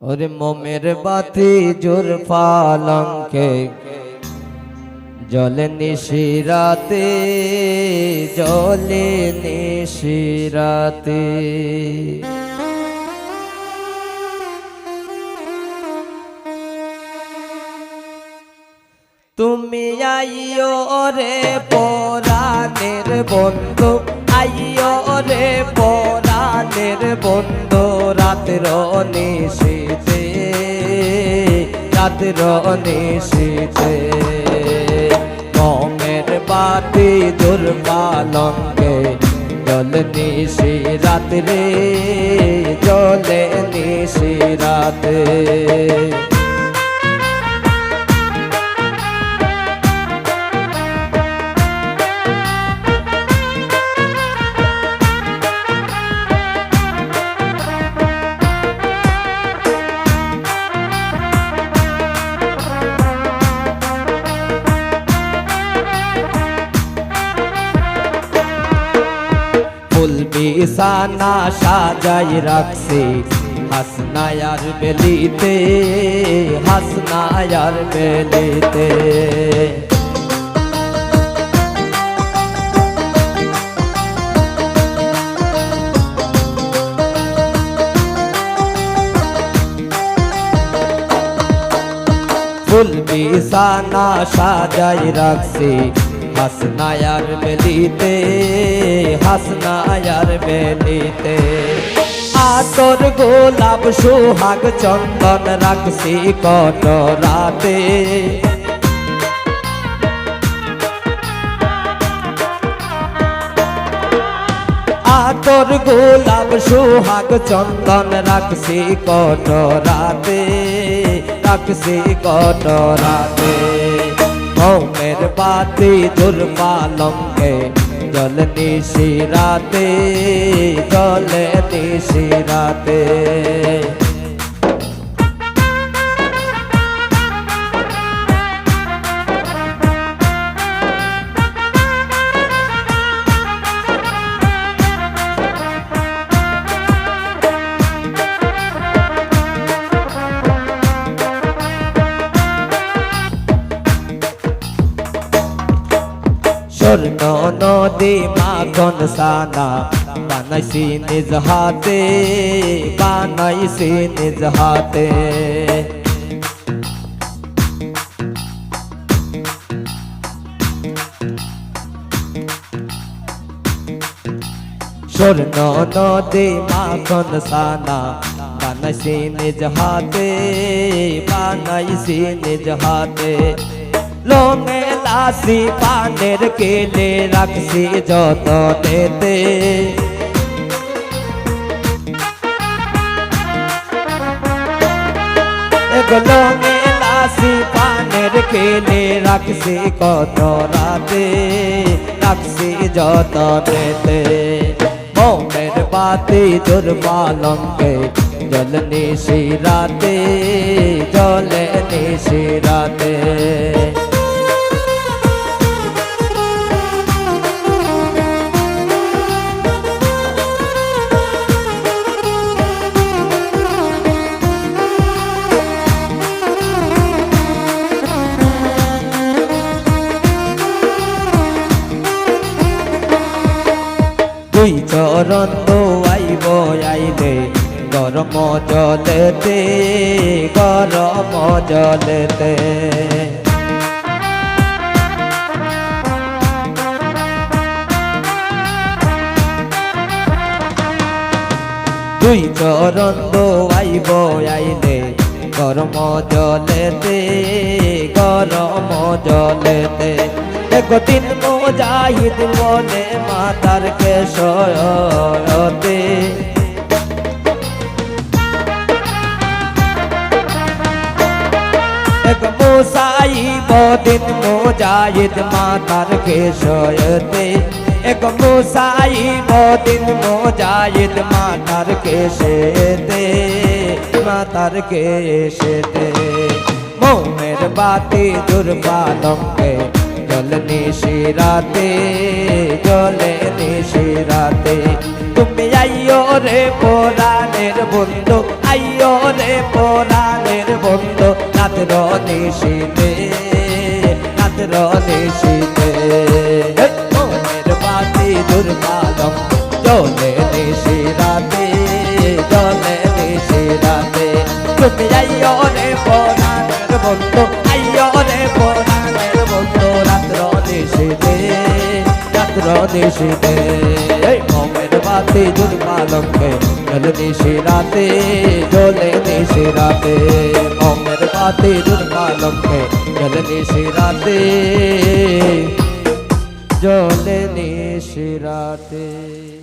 ওরে মোমের বাতি জোর পালঙ্কে জলে নিশিরাতে জলে নিশিরাতে। তুমি আইও রে পরাণের বন্ধু আইও রে পরাণের বন্ধু। রাতের নিশীতে রাতের নিশীতে মমের বাতি দুর্বালঙ্গে জল নিশি রাত্রে। বিছানা সাজাই রাখছি। হাসনায়ার বেলিতে হাসনায়ার বেলিতে। ফুল বিছানা সাজাই রাখছি। হাসনায়ার বেলিতে হাসনায়ার বেলিতে। আতর গোলাপ সোহাগ চন্দন রাখছি কত রাতে। আতর গোলাপ সোহাগ চন্দন রাখছি কত রাতে, রাখছি কত রাতে। মৌমের বাতি দুর্বালঙ্গে জল নিশিরাতে জল নিশি রাতে স্বর্ণ নদী মাখন সানা বানাইছি নিজ হাতে বানাইছি নিজ হাতে স্বর্ণ নদী মাখন সানা বানাইছি নিজ হাতে বানাইছি নিজ হাতে লঙে লাসি পানের কেলে রাখছি যত দেতে লঙে লাসি পানের কেলে রাখছি কত রাতে, রাখছি যত দেতে মৌমের বাতি দুর্বালঙ্গে জল নিশি রাতে জলে নিশি রাতে। দুই চরণ আইব আইলে, গরম জলেতে গরম জলেতে। দুই চরণ আইব আইলে, গরম জলেতে গরম জলেতে। একদিন মোজাহিদ মনে মাতার কেশরতে এক মোসাইব দিন মোজাহিদ মাতার কেশরতে এক মোসাইব দিন মোজাহিদ মাতার কেশেতে মাতার কেশেতে মোমের বাতি দুর্বালঙ্গে জল নিশিরাতে জলে নিশিরাতে তুমি আইও রে পোরানের বন্ধু আই আইও রে পরাণের বন্ধু রাত্র নিশীতে রাত্র নিশীতে মনের বাতি দুর্বালম জলে এই। মমের বাতি দুর্বালকে জলে নিশি রাতে জলে নিশি রাতে। মমের বাতি দুর্বালকে জলে নিশি রাতে জলে নিশি রাতে।